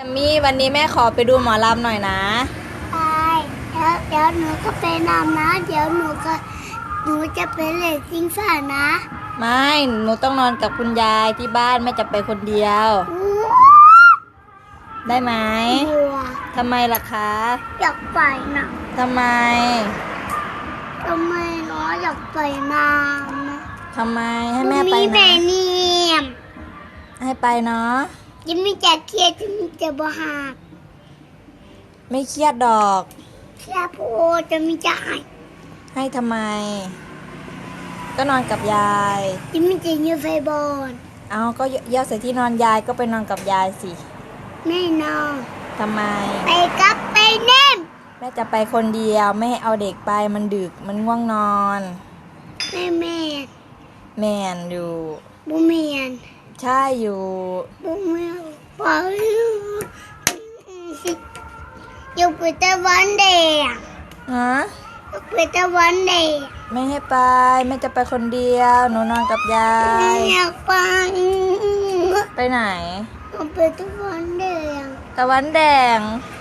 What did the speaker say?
แอมมี่วันนี้แม่ขอไปดูหมอลำหน่อยนะไปแล้วเดี๋ยวหนูก็ไปนำนะ เดี๋ยวหนูก็หนูจะไปเล่นซิงซ่านะ ไม่หนูต้องนอนกับคุณยายที่บ้านแม่จะไปคนเดียวอู้ได้ไหมบัวทำไมล่ะคะอยากไปนะทำไมทำไมเนาะอยากไปน้ำนะทำไมให้แม่ไปมีแม่นะเนียมให้ไปเนาะ จะมีแต่เครียดจะมีแต่บหักไม่เครียดดอกแค่พูดจะมีแต่หายให้ทำไม ก็นอนกับยายจะมีแต่เนื้อไฟบอลเอาก็เยี่ยวใส่ที่นอนยายก็ไปนอนกับยายสิไม่นอนทำไม ไปกับไปเน่มแม่จะไปคนเดียวไม่ให้เอาเด็กไปมันดึกมันง่วงนอน แม่แม่แมนอยู่บุเมียน ใช่อยู่บุเมียนไปอยู่ไปตะวันเดียฮะอยู่ไปตะวันเดียไม่ให้ไปแม่จะไปคนเดียวหนูนอนกับยายอยากไปไปไหนอยู่ไปตะวันเดียตะวันแดงอ